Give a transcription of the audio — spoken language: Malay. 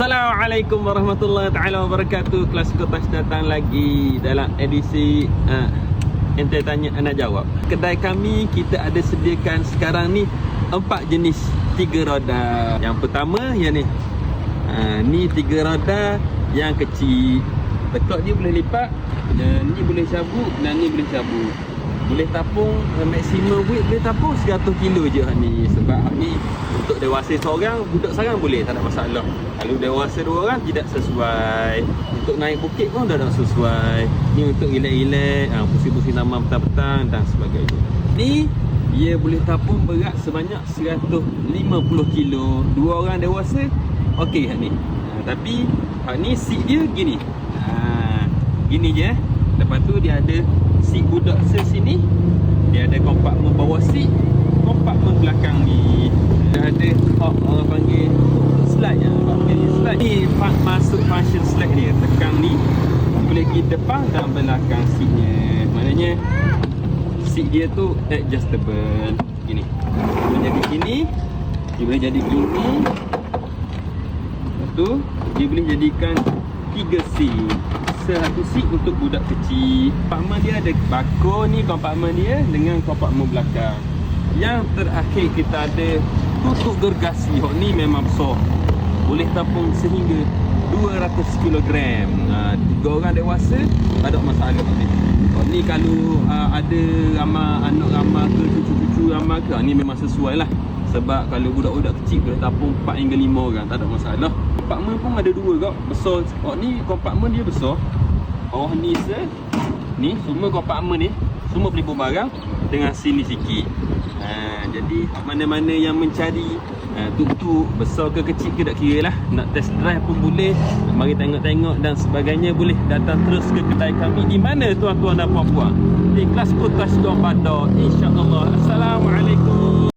Assalamualaikum warahmatullahi taala wabarakatuh. Kelas Kotas datang lagi dalam edisi uh, ente tanya anda jawab. Kedai kami kita ada sediakan sekarang ni empat jenis tiga roda. Yang pertama yang ni. Uh, ni tiga roda yang kecil. Tekak dia boleh lipat. Dan ni boleh cabut dan ni boleh cabut. Boleh tapung uh, maksimum weight boleh tapung 100 kilo je ni sebab ni untuk dewasa seorang budak seorang boleh tak ada masalah. Kalau dewasa dua orang tidak sesuai. Untuk naik bukit pun dah tak sesuai. Ni untuk relax-relax, uh, pusing-pusing taman petang-petang dan sebagainya. Ni dia boleh tapung berat sebanyak 150 kilo. Dua orang dewasa okey hak ni. Uh, tapi hak ni seat dia gini. Ha, gini je. eh. Lepas tu dia ada seat budak sini. Dia ada kompartmen bawah seat, kompartmen belakang ni. Dia ada oh, orang panggil slide ya. Orang panggil slide. Ni part masuk function slide dia. Tekan ni boleh pergi depan dan belakang seatnya. Maknanya seat dia tu adjustable. Gini. Boleh jadi gini. Dia boleh jadi gini. Lepas tu dia boleh jadikan tiga seat satu seat untuk budak kecil. Kompartmen dia ada bakul ni kompartmen dia dengan kompartmen belakang. Yang terakhir kita ada tutup gergasi Hok ni memang besar. Boleh tampung sehingga 200 kg ha, tiga orang dewasa tak ada masalah. Ni Hok ni kalau uh, ada ramah anak ramah ke cucu-cucu ramah ke ha, ni memang sesuai lah. Sebab kalau budak-budak kecil boleh tampung 4 hingga 5 orang tak ada masalah. Kompartmen pun ada dua kau besar. Oh ni kompartmen dia besar bawah ni se? Ni semua kompartmen ni? Semua pelipur barang dengan sini sikit. Ha, jadi mana-mana yang mencari ha, tuk-tuk besar ke kecil ke tak kira lah. Nak test drive pun boleh mari tengok-tengok dan sebagainya boleh datang terus ke kedai kami. Di mana tuan-tuan dan puan-puan? Di kelas Kota Sidong Bandar. insyaAllah. Assalamualaikum